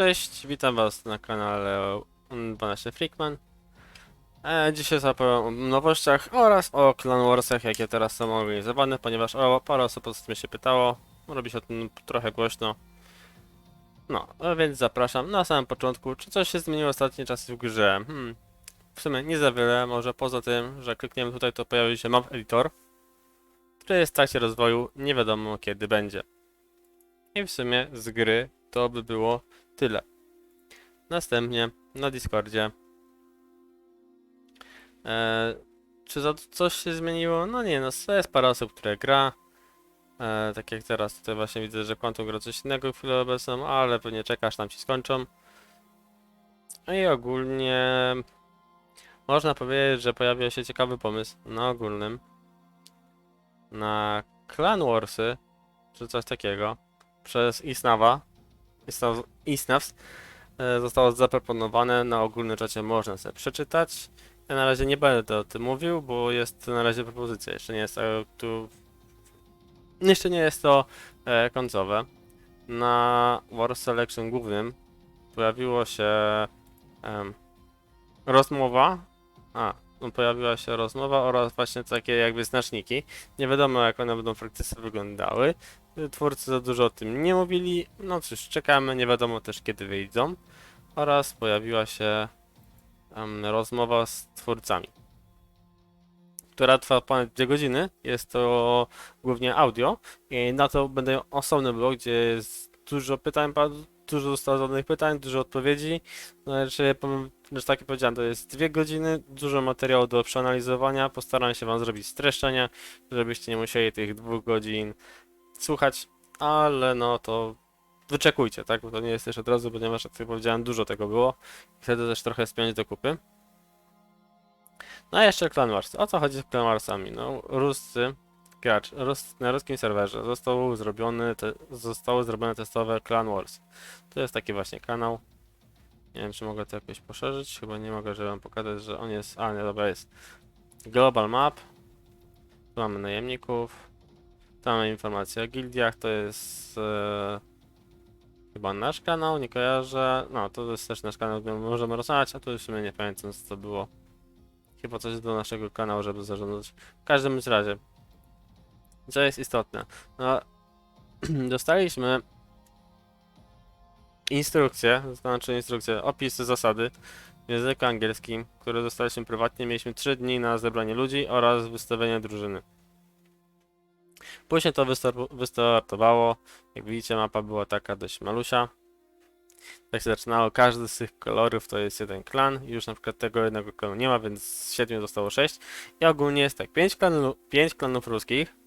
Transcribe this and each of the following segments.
Cześć, witam was na kanale 12 Freakman. E, dzisiaj zapowiem o nowościach oraz o Clan Warsach, jakie teraz są organizowane, ponieważ o, parę osób mnie się pytało, robi się o tym trochę głośno. No, więc zapraszam na samym początku, czy coś się zmieniło ostatnie czasy w grze? Hmm, w sumie nie za wiele, może poza tym, że klikniemy tutaj, to pojawi się map editor, który jest w trakcie rozwoju, nie wiadomo kiedy będzie. I w sumie z gry to by było tyle. Następnie na Discordzie. E, czy za coś się zmieniło? No nie, no jest parę osób, które gra. E, tak jak teraz tutaj właśnie widzę, że Quantum gra coś innego chwilę obecną, ale pewnie czekasz, tam ci skończą. No I ogólnie można powiedzieć, że pojawił się ciekawy pomysł na ogólnym. Na Clan Warsy, czy coś takiego, przez Isnawa. Isnavs e, zostało zaproponowane na ogólnym czacie, można sobie przeczytać. Ja na razie nie będę o tym mówił, bo jest na razie propozycja, jeszcze nie jest e, tu... Jeszcze nie jest to e, końcowe. Na War Selection głównym pojawiło się rozmowa, a, pojawiła się rozmowa oraz właśnie takie jakby znaczniki. Nie wiadomo jak one będą w praktyce wyglądały. Twórcy za dużo o tym nie mówili. No cóż, czekamy, nie wiadomo też kiedy wyjdą. Oraz pojawiła się em, rozmowa z twórcami, która trwa ponad 2 godziny. Jest to głównie audio i na to będę osobny blog, gdzie jest dużo pytań, dużo zostało zadanych pytań, dużo odpowiedzi. Powiem- że tak jak powiedziałem, to jest 2 godziny, dużo materiału do przeanalizowania. Postaram się Wam zrobić streszczenia, żebyście nie musieli tych dwóch godzin słuchać, ale no to wyczekujcie, tak? Bo to nie jest też od razu, ponieważ jak sobie powiedziałem, dużo tego było i wtedy też trochę spiąć do kupy. No a jeszcze Clan Wars. O co chodzi z Clan Warsami? No, ruscy gracz Rus, na ruskim serwerze został zrobiony te, zostało zrobione testowe Clan Wars. To jest taki właśnie kanał. Nie wiem, czy mogę to jakoś poszerzyć. Chyba nie mogę, żeby wam pokazać, że on jest. A, nie, dobra, jest. Global Map. Tu mamy najemników. Tam mamy informacje o gildiach, to jest e, chyba nasz kanał, nie kojarzę. No, to jest też nasz kanał, gdzie możemy rozmawiać, a tu w sumie nie pamiętam co to było. Chyba coś do naszego kanału, żeby zarządzać. W każdym razie, co jest istotne, no, dostaliśmy instrukcję, znaczy instrukcję, opisy zasady w języku angielskim, które dostaliśmy prywatnie. Mieliśmy 3 dni na zebranie ludzi oraz wystawienie drużyny. Później to wystar- wystartowało. Jak widzicie, mapa była taka dość malusia. Tak się zaczynało. Każdy z tych kolorów to jest jeden klan. Już na przykład tego jednego klanu nie ma, więc z 7 zostało 6. I ogólnie jest tak: 5, klanu- 5 klanów ruskich.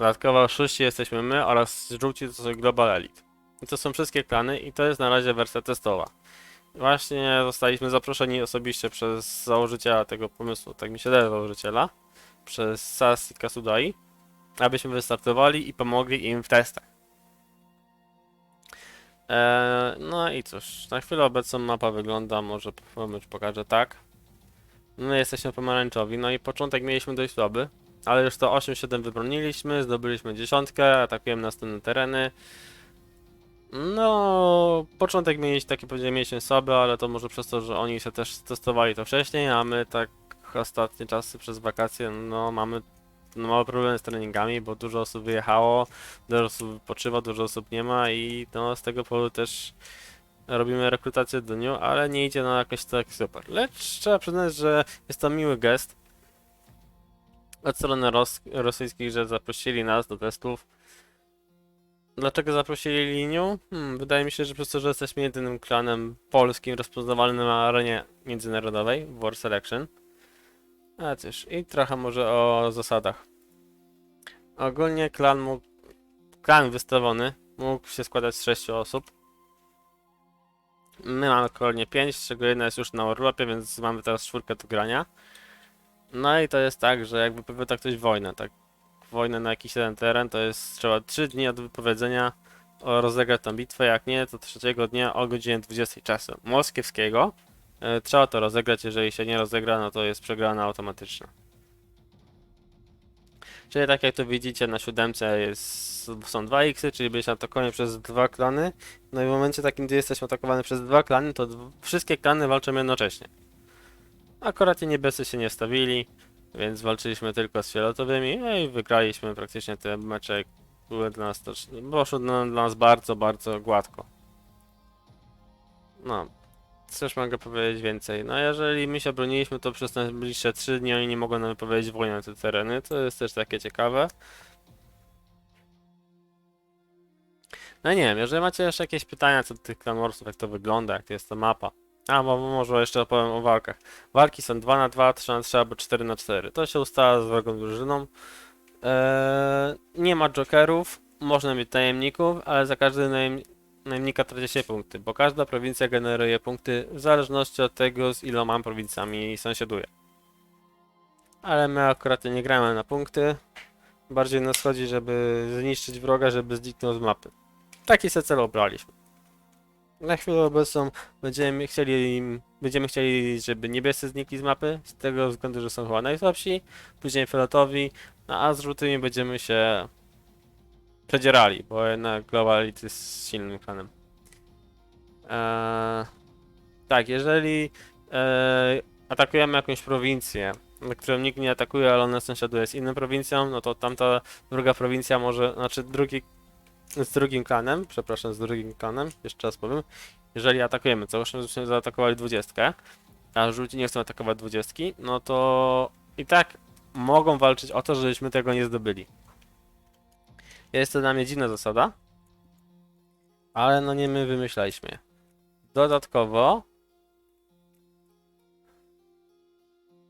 Dodatkowo szóści jesteśmy my oraz żółci to są Global Elite. I to są wszystkie klany i to jest na razie wersja testowa. Właśnie zostaliśmy zaproszeni osobiście przez założyciela tego pomysłu, tak mi się daje założyciela przez SAS i Kasudai, abyśmy wystartowali i pomogli im w testach. Eee, no i cóż, na chwilę obecną mapa wygląda, może pokażę tak. My jesteśmy pomarańczowi, no i początek mieliśmy dość słaby, ale już to 8-7 wybroniliśmy, zdobyliśmy dziesiątkę, atakujemy następne tereny. No, początek mieliśmy taki, powiedziałem, mieliśmy słaby, ale to może przez to, że oni się też testowali to wcześniej, a my tak ostatnie czasy przez wakacje, no mamy no, małe problemy z treningami, bo dużo osób wyjechało, dużo osób wypoczywa, dużo osób nie ma i no z tego powodu też robimy rekrutację do dniu, ale nie idzie na jakoś tak super. Lecz trzeba przyznać, że jest to miły gest od strony ros rosyjskich, że zaprosili nas do testów. Dlaczego zaprosili linię? Hmm, wydaje mi się, że przez to, że jesteśmy jedynym klanem polskim rozpoznawalnym na arenie międzynarodowej War Selection. A cóż, i trochę może o zasadach. Ogólnie klan mógł, klan wystawiony mógł się składać z 6 osób. My mamy aktualnie 5, z czego jedna jest już na urlopie, więc mamy teraz czwórkę do grania. No i to jest tak, że jakby wypowiada ktoś wojnę, tak? Wojnę na jakiś jeden teren, to jest trzeba 3 dni od wypowiedzenia rozegrać tą bitwę, jak nie, to trzeciego dnia o godzinie 20 czasu moskiewskiego. E, Trzeba to rozegrać, jeżeli się nie rozegra, no to jest przegrana automatyczna. Czyli tak jak tu widzicie na siódemce jest, są dwa x czyli byliśmy atakowani przez dwa klany. No i w momencie takim, gdy jesteśmy atakowani przez dwa klany, to dw- wszystkie klany walczą jednocześnie. Akurat ci niebiescy się nie stawili, więc walczyliśmy tylko z fioletowymi, no i wygraliśmy praktycznie te mecze. Były dla nas też, poszło dla, nas bardzo, bardzo gładko. No, Cóż mogę powiedzieć więcej? No jeżeli my się broniliśmy, to przez najbliższe 3 dni oni nie mogą nam wypowiedzieć wojny na te tereny. To jest też takie ciekawe. No nie wiem, jeżeli macie jeszcze jakieś pytania co do tych Clanwarsów, jak to wygląda, jak to jest ta mapa. A, bo może jeszcze opowiem o walkach. Walki są 2 na 2, 3 na 3 albo 4 na 4 To się ustala z wrogą drużyną. Eee, nie ma jokerów, można mieć tajemników, ale za każdy najem, najemnika traci się punkty, bo każda prowincja generuje punkty w zależności od tego, z iloma prowincjami sąsiaduje. Ale my akurat nie gramy na punkty. Bardziej nas chodzi, żeby zniszczyć wroga, żeby zniknął z mapy. Taki se cel obraliśmy. Na chwilę obecną będziemy chcieli, będziemy chcieli, żeby niebiescy znikli z mapy, z tego względu, że są chyba najsłabsi, później fioletowi, no a z żółtymi będziemy się przedzierali, bo jednak Globality jest silnym klanem. Eee, tak, jeżeli eee, atakujemy jakąś prowincję, na którą nikt nie atakuje, ale ona sąsiaduje z inną prowincją, no to tamta druga prowincja może, znaczy drugi, z drugim klanem, przepraszam, z drugim klanem, jeszcze raz powiem, jeżeli atakujemy, załóżmy, żebyśmy zaatakowali dwudziestkę, a żółci nie chcą atakować dwudziestki, no to i tak mogą walczyć o to, żebyśmy tego nie zdobyli. Jest to dla mnie dziwna zasada, ale no nie my wymyślaliśmy. Dodatkowo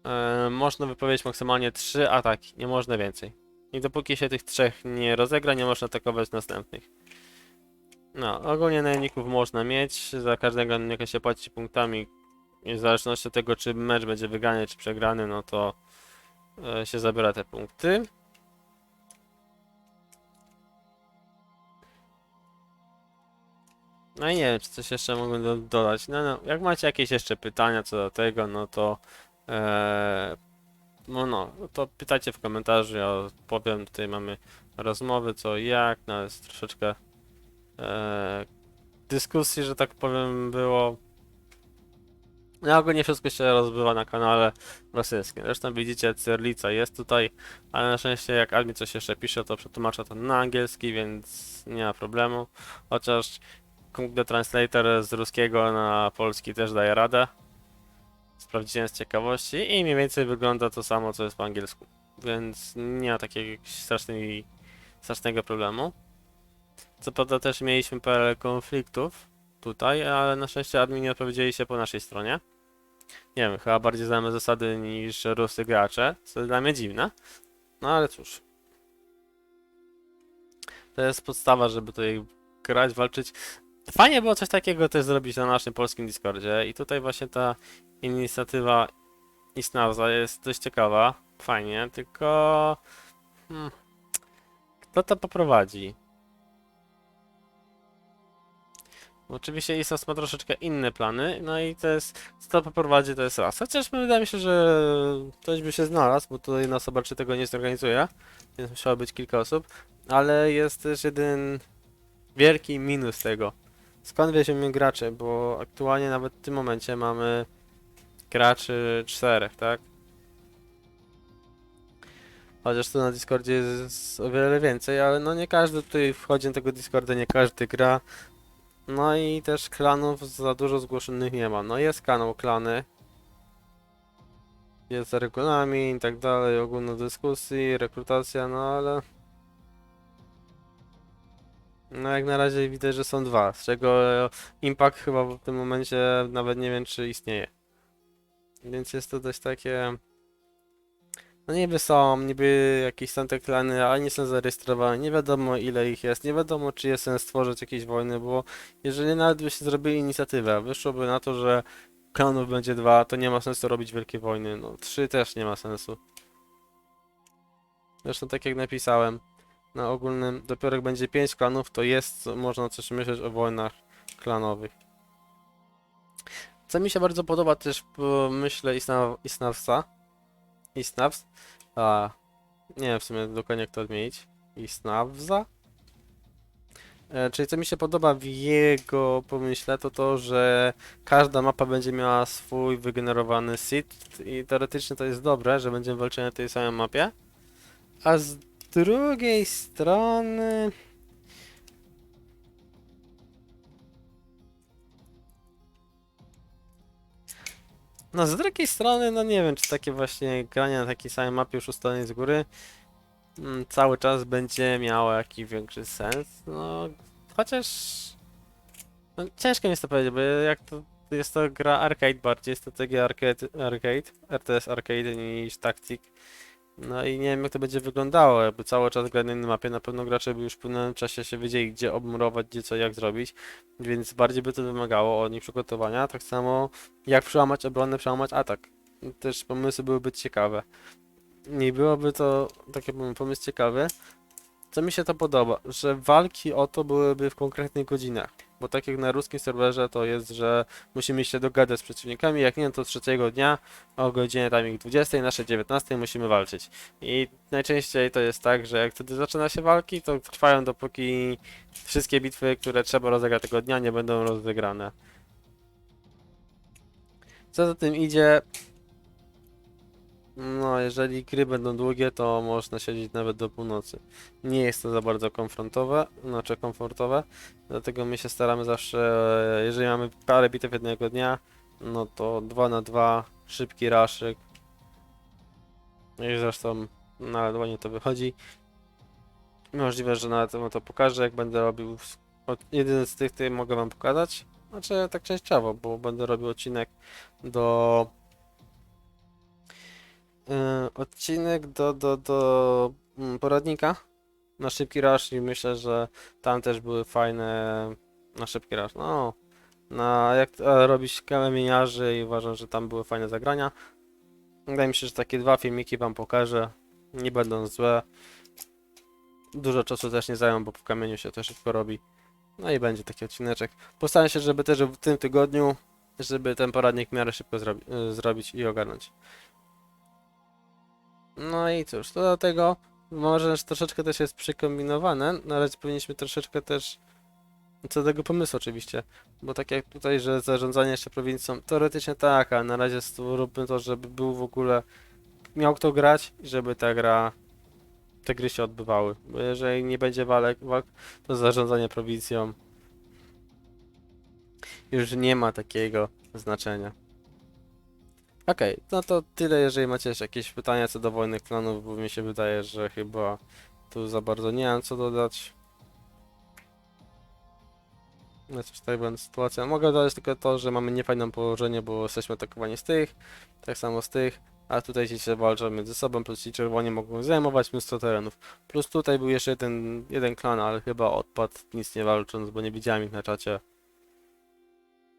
e, można wypowiedzieć maksymalnie 3 ataki, nie można więcej. I dopóki się tych trzech nie rozegra, nie można atakować następnych. No, ogólnie najemników można mieć, za każdego najemnika się płaci punktami. W zależności od tego, czy mecz będzie wygrany, czy przegrany, no to e, się zabiera te punkty. No i nie wiem, czy coś jeszcze mogłem do, dodać. No, no, jak macie jakieś jeszcze pytania co do tego, no to e, no, no, to pytajcie w komentarzu, ja odpowiem. Tutaj mamy rozmowy, co i jak, no jest troszeczkę e, dyskusji, że tak powiem, było. No ogólnie wszystko się rozbywa na kanale rosyjskim. Zresztą widzicie, Cyrlica jest tutaj, ale na szczęście jak admin coś jeszcze pisze, to przetłumacza to na angielski, więc nie ma problemu. Chociaż Google Translator z ruskiego na polski też daje radę. Sprawdziłem z ciekawości i mniej więcej wygląda to samo, co jest po angielsku. Więc nie ma takiego strasznego problemu. Co prawda też mieliśmy parę konfliktów tutaj, ale na szczęście admini odpowiedzieli się po naszej stronie. Nie wiem, chyba bardziej znamy zasady niż rusy gracze, co dla mnie dziwne. No ale cóż. To jest podstawa, żeby tutaj grać, walczyć. Fajnie było coś takiego też zrobić na naszym polskim Discordzie i tutaj właśnie ta inicjatywa Isnauza jest dość ciekawa, fajnie, tylko hmm, kto to poprowadzi? Oczywiście Isnaus ma troszeczkę inne plany, no i to jest, kto to poprowadzi to jest raz. Chociaż wydaje mi się, że ktoś by się znalazł, bo to jedna osoba czy tego nie zorganizuje, więc musiało być kilka osób, ale jest też jeden wielki minus tego. Skąd weźmiemy gracze, bo aktualnie nawet w tym momencie mamy graczy czterech, tak? Chociaż tu na Discordzie jest o wiele więcej, ale no nie każdy tutaj wchodzi na tego Discorda, nie każdy gra. No i też klanów za dużo zgłoszonych nie ma. No jest kanał klany. Jest regulamin i tak dalej, ogólne dyskusji, rekrutacja, no ale... No jak na razie widać, że są dwa, z czego Impact chyba w tym momencie nawet nie wiem czy istnieje. Więc jest to dość takie... No niby są, niby jakieś są te klany, ale nie są zarejestrowane, nie wiadomo ile ich jest, nie wiadomo czy jest sens stworzyć jakieś wojny, bo jeżeli nawet by się zrobili inicjatywę, wyszłoby na to, że klanów będzie dwa, to nie ma sensu robić wielkie wojny, no trzy też nie ma sensu. Zresztą tak jak napisałem, na ogólnym, dopiero jak będzie 5 klanów, to jest, można coś myśleć o wojnach klanowych. Co mi się bardzo podoba też Isna- Isnawsa, Isnavs, a Nie wiem w sumie dokładnie jak to odmienić. I Snavza? E, czyli co mi się podoba w jego pomyśle, to to, że każda mapa będzie miała swój wygenerowany seed i teoretycznie to jest dobre, że będziemy walczyli na tej samej mapie. A z drugiej strony... No z drugiej strony, no nie wiem, czy takie właśnie granie na takiej samej mapie już ustalonej z góry mm, cały czas będzie miało jakiś większy sens. No, chociaż no, ciężko mi jest to powiedzieć, bo jak to jest to gra arcade bardziej, strategia arcade, arcade RTS arcade niż tactic. No i nie wiem jak to będzie wyglądało, jakby cały czas grać na innej mapie, na pewno gracze by już w pewnym czasie się wiedzieli gdzie obmurować, gdzie co, jak zrobić, więc bardziej by to wymagało od nich przygotowania, tak samo jak przełamać obronę, przełamać atak. Też pomysły byłyby ciekawe. Nie byłoby to, tak jak mówię, pomysł ciekawy. Co mi się to podoba, że walki o to byłyby w konkretnych godzinach. Bo tak jak na ruskim serwerze to jest, że musimy się dogadać z przeciwnikami, jak nie to trzeciego dnia o godzinie tam ich 20, nasze 19 musimy walczyć. I najczęściej to jest tak, że jak wtedy zaczyna się walki, to trwają dopóki wszystkie bitwy, które trzeba rozegrać tego dnia nie będą rozegrane. Co za tym idzie, no, jeżeli gry będą długie, to można siedzieć nawet do północy. Nie jest to za bardzo konfrontowe, znaczy komfortowe, dlatego my się staramy zawsze, jeżeli mamy parę bitew jednego dnia, no to 2 na 2 szybki raszyk. I zresztą nawet ładnie to wychodzi. Możliwe, że nawet wam to pokażę, jak będę robił. Jedyny z tych, który mogę wam pokazać. Znaczy tak częściowo, bo będę robił odcinek do e, odcinek do, do, do mm, poradnika na szybki rush i myślę, że tam też były fajne na szybki rush. No, na jak e, robić kamieniarzy i uważam, że tam były fajne zagrania. Wydaje mi się, że takie dwa filmiki wam pokażę. Nie będą złe. Dużo czasu też nie zajmą, bo w kamieniu się to szybko robi. No i będzie taki odcineczek. Postaram się, żeby też w tym tygodniu, żeby ten poradnik w miarę szybko zrobi, e, zrobić i ogarnąć. No i cóż, to do tego może że troszeczkę też jest przykombinowane, no ale powinniśmy troszeczkę też co do tego pomysłu oczywiście, bo tak jak tutaj, że zarządzanie jeszcze prowincją, teoretycznie tak, ale na razie róbmy to, żeby był w ogóle, miał kto grać i żeby ta gra, te gry się odbywały, bo jeżeli nie będzie walek, walk, to zarządzanie prowincją już nie ma takiego znaczenia. Okej, no to tyle, jeżeli macie jeszcze jakieś pytania co do wojny klanów, bo mi się wydaje, że chyba tu za bardzo nie mam co dodać. No cóż, tak będzie sytuacja. Mogę dodać tylko to, że mamy niefajne położenie, bo jesteśmy atakowani z tych, tak samo z tych, a tutaj ci się walczą między sobą, plus ci czerwoni mogą zajmować mnóstwo terenów. Plus tutaj był jeszcze jeden, jeden klan, ale chyba odpadł nic nie walcząc, bo nie widziałem ich na czacie.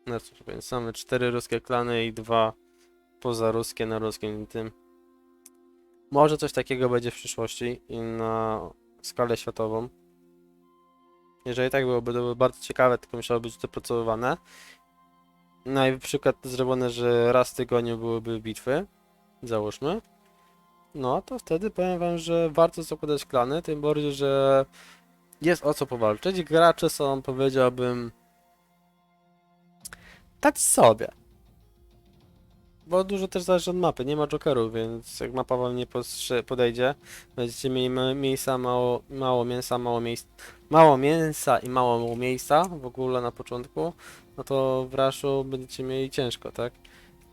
No cóż, więc mamy cztery ruskie klany i dwa poza ruskie na ruskim tym. Może coś takiego będzie w przyszłości i na skalę światową. Jeżeli tak byłoby, to byłoby bardzo ciekawe, tylko musiało być dopracowywane. No i przykład zrobione, że raz w tygodniu byłyby bitwy, załóżmy. No to wtedy powiem wam, że warto zakładać klany, tym bardziej, że jest o co powalczyć. Gracze są, powiedziałbym, tak sobie. Bo dużo też zależy od mapy, nie ma jokerów, więc jak mapa wam nie podejdzie, będziecie mieli miejsca, mało, mało mięsa, mało miejsc, mało mięsa i mało miejsca w ogóle na początku, no to w raszu będziecie mieli ciężko, tak?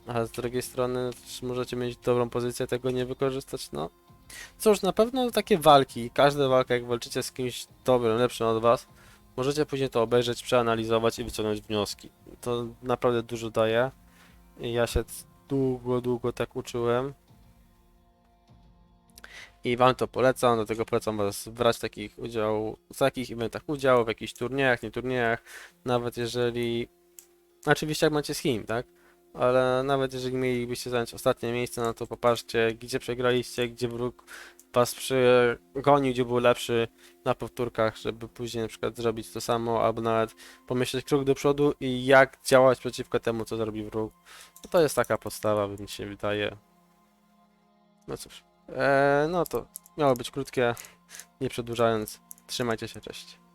A z drugiej strony możecie mieć dobrą pozycję, tego nie wykorzystać, no. Cóż, na pewno takie walki, każda walka jak walczycie z kimś dobrym, lepszym od was, możecie później to obejrzeć, przeanalizować i wyciągnąć wnioski. To naprawdę dużo daje. Ja się długo, długo tak uczyłem. I wam to polecam, do tego polecam was brać takich udział, w takich eventach udział, w jakichś turniejach, nie turniejach, nawet jeżeli, oczywiście jak macie z kim, tak? Ale nawet jeżeli mielibyście zająć ostatnie miejsce, no to popatrzcie, gdzie przegraliście, gdzie wróg was przegonił, gdzie był lepszy na powtórkach, żeby później na przykład zrobić to samo, albo nawet pomyśleć krok do przodu i jak działać przeciwko temu, co zrobi wróg. No to jest taka podstawa, mi się wydaje. No cóż. E, no to miało być krótkie, nie przedłużając. Trzymajcie się, cześć.